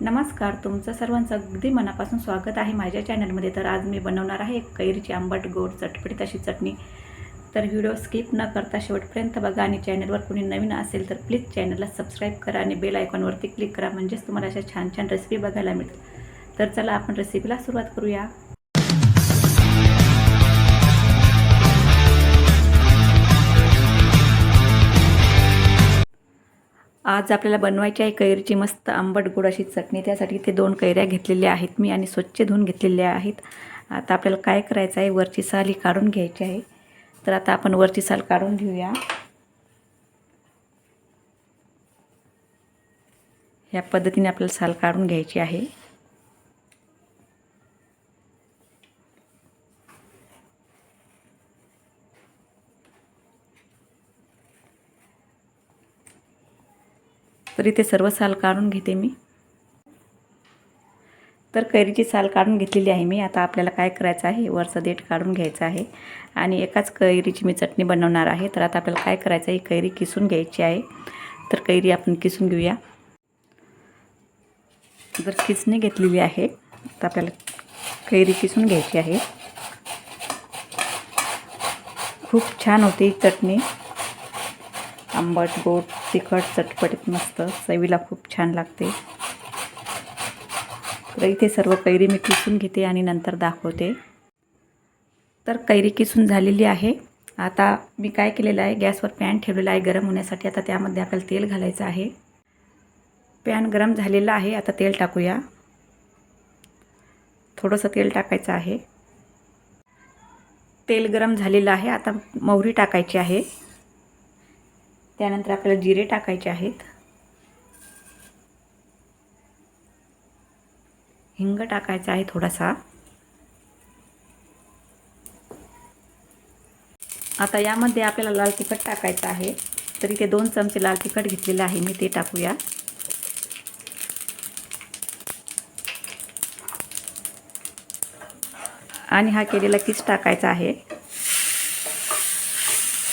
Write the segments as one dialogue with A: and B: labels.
A: नमस्कार तुमचं सर्वांचं अगदी मनापासून स्वागत आहे माझ्या चॅनलमध्ये तर आज मी बनवणार आहे कैरीची आंबट गोड चटपटीत अशी चटणी. तर व्हिडिओ स्किप न करता शेवटपर्यंत बघा आणि चॅनलवर कोणी नवीन असेल तर प्लीज चॅनलला सबस्क्राईब करा आणि बेल आयकॉनवरती क्लिक करा. म्हणजेच तुम्हाला अशा छान छान रेसिपी बघायला मिळतील. तर चला आपण रेसिपीला सुरुवात करूया. आज आपल्याला बनवायची आहे कैरीची मस्त आंबट गोड अशी चटणी. त्यासाठी ते दोन कैऱ्या घेतलेल्या आहेत मी आणि स्वच्छ धुवून घेतलेल्या आहेत. आता आपल्याला काय करायचं आहे? वरची साल ही काढून घ्यायची आहे. तर आता आपण वरची साल काढून घेऊया. ह्या पद्धतीने आपल्याला साल काढून घ्यायची आहे. तर इथे सर्व साल काढून घेते मी. तर कैरीची साल काढून घेतलेली आहे मी. आता आपल्याला काय करायचं आहे? वरचं देठ काढून घ्यायचं आहे. आणि एकाच कैरीची मी चटणी बनवणार आहे. तर आता आपल्याला काय करायचं आहे? कैरी किसून घ्यायची आहे. तर कैरी आपण किसून घेऊया. जर किसणी घेतलेली आहे तर आपल्याला कैरी किसून घ्यायची आहे. खूप छान होती चटणी. आंबट गोड तिखट चटपटीत मस्त. चवीला खूप छान लागते. तर इथे सर्व कैरी मी किसून घेते आणि नंतर दाखवते. तर कैरी किसून झालेली आहे. आता मी काय केलेलं आहे गॅसवर पॅन ठेवलेला आहे गरम होण्यासाठी. आता त्यामध्ये आपल्याला तेल घालायचं आहे. पॅन गरम झालेला आहे. आता तेल टाकूया. थोडंसं तेल टाकायचं आहे. तेल गरम झालेलं आहे. आता मोहरी टाकायची आहे. त्यानंतर आपल्याला जिरे टाकायचे आहेत. हिंग टाकायचा आहे थोडासा. आता यामध्ये आपल्याला लाल तिखट टाकायचं आहे. तर इथे दोन चमचे लाल तिखट घेतलेलं आहे. मी ते टाकूया. आणि हा केलेला किस टाकायचा आहे.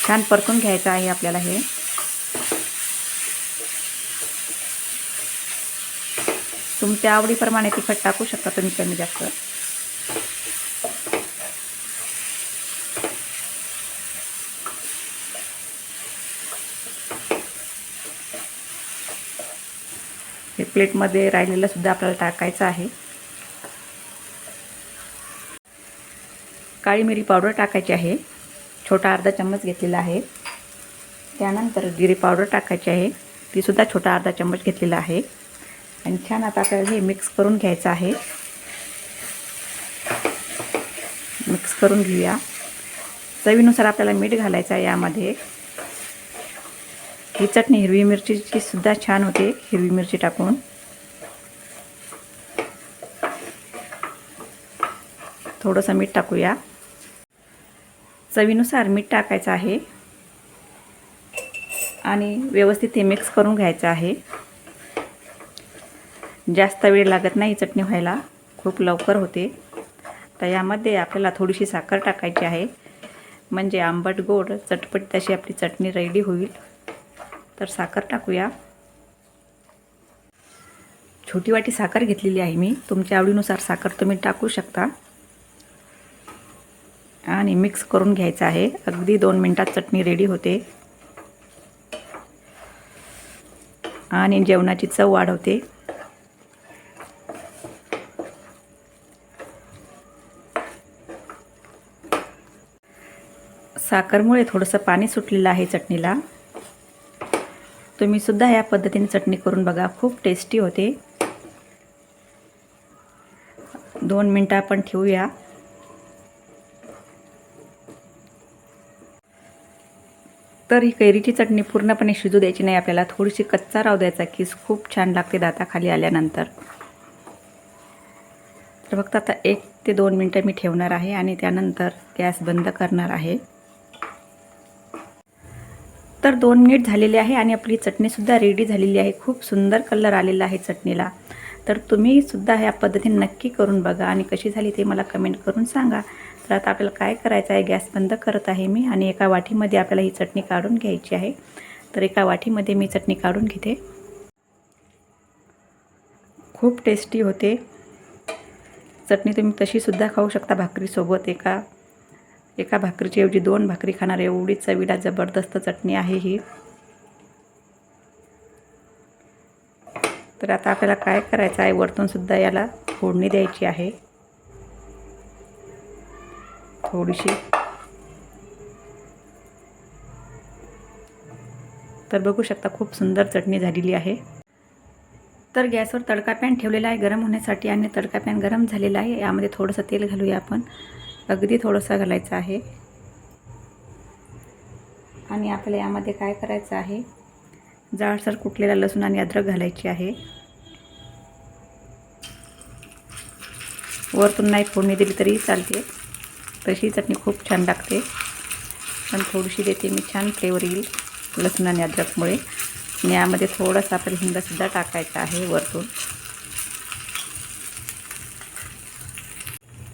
A: छान परतून घ्यायचं आहे आपल्याला हे. तुमच्या आवडीप्रमाणे तिखट टाकू शकता तुम्ही कमी जास्त. हे प्लेटमध्ये राहिलेलं सुद्धा आपल्याला टाकायचं आहे. काळी मिरी पावडर टाकायची आहे. छोटा अर्धा चम्मच घेतलेला आहे. त्यानंतर जिरे पावडर टाकायची आहे. तीसुद्धा छोटा अर्धा चम्मच घेतलेला आहे. आणि छान आता आपल्याला हे मिक्स करून घ्यायचं आहे. मिक्स करून घेऊया. चवीनुसार आपल्याला मीठ घालायचं आहे यामध्ये. ही चटणी हिरवी मिरचीची सुद्धा छान होते हिरवी मिरची टाकून. थोडंसं मीठ टाकूया. चवीनुसार मीठ टाकायचं आहे. आणि व्यवस्थित हे मिक्स करून घ्यायचं आहे. जास्त वेळ लागत नाही चटणी व्हायला. खूप लवकर होते. तर यामध्ये आपल्याला थोडीशी साखर टाकायची आहे. म्हणजे आंबट गोड चटपट तशी आपली चटणी रेडी होईल. तर साखर टाकूया. छोटी वाटी साखर घेतलेली आहे मी. तुमच्या आवडीनुसार साखर तुम्ही टाकू शकता. आणि मिक्स करून घ्यायचं आहे. अगदी दोन मिनटात चटणी रेडी होते. आणि जेवणाची चव वाढवते. साखरमुळे थोडंसं पाणी सुटलेलं आहे चटणीला. तुम्हीसुद्धा या पद्धतीने चटणी करून बघा खूप टेस्टी होते. दोन मिनटं आपण ठेवूया. तर ही कैरीची चटणी पूर्णपणे शिजू द्यायची नाही आपल्याला थोडीशी कच्चा राव द्यायचा कीस खूप छान लागते दाताखाली आल्यानंतर. तर फक्त आता एक ते दोन मिनटं मी ठेवणार आहे आणि त्यानंतर गॅस बंद करणार आहे. तर दोन मिनिट झालेले आहे आणि आपली चटणीसुद्धा रेडी झालेली आहे. खूप सुंदर कलर आलेला आहे चटणीला. तर तुम्हीसुद्धा ह्या पद्धतीने नक्की करून बघा आणि कशी झाली ते मला कमेंट करून सांगा. तर आता आपल्याला काय करायचं आहे? गॅस बंद करत आहे मी आणि एका वाटीमध्ये आपल्याला ही चटणी काढून घ्यायची आहे. तर एका वाटीमध्ये मी चटणी काढून घेते. खूप टेस्टी होते. चटणी तुम्ही तशीसुद्धा खाऊ शकता भाकरीसोबत एका एका भाकरीची ऐवजी दोन भाकरी खाणार एवढी चवीला जबरदस्त चटणी आहे ही. तर आता आपल्याला काय करायचं आहे? वरतूनसुद्धा याला फोडणी द्यायची आहे. थोडीशी. तर बघू शकता खूप सुंदर चटणी झालेली आहे. तर गॅसवर तडका पॅन ठेवलेला आहे गरम होण्यासाठी आणि तडका पॅन गरम झालेला आहे. यामध्ये थोडंसं तेल घालूया आपण. अगदी थोडंसं घालायचं आहे. आणि आपल्याला यामध्ये काय करायचं आहे? जाडसर कुटलेला लसूण आणि अद्रक घालायची आहे. वरतून नाही फोडणी दिली तरी चालते. तशी चटणी खूप छान लागते. पण थोडीशी देते मी छान फ्लेवर येईल लसूण आणि अद्रकमुळे. आणि यामध्ये थोडासा आपल्याला हिंगसुद्धा टाकायचा आहे वरतून.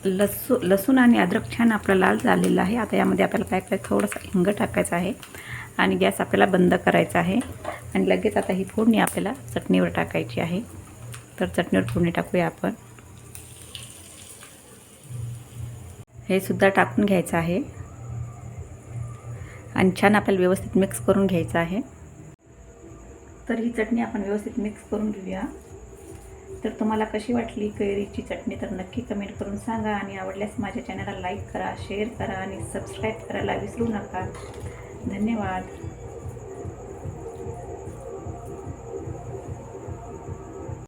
A: लसू लसूण आणि अद्रक छान आपला लाल झालेला आहे. आता यामध्ये आपल्याला काय करायचं थोडंसं हिंग टाकायचं आहे आणि गॅस आपल्याला बंद करायचा आहे. आणि लगेच आता ही फोडणी आपल्याला चटणीवर टाकायची आहे. तर चटणीवर फोडणी टाकूया आपण. हे सुद्धा टाकून घ्यायचं आहे. आणि छान आपल्याला व्यवस्थित मिक्स करून घ्यायचं आहे. तर ही चटणी आपण व्यवस्थित मिक्स करून घेऊया. तर तुम्हाला कशी वाटली कैरीची चटणी? तर नक्की कमेंट करून सांगा आणि आवडल्यास माझ्या चॅनलला लाईक करा शेअर करा आणि सबस्क्राईब करायला विसरू नका. धन्यवाद.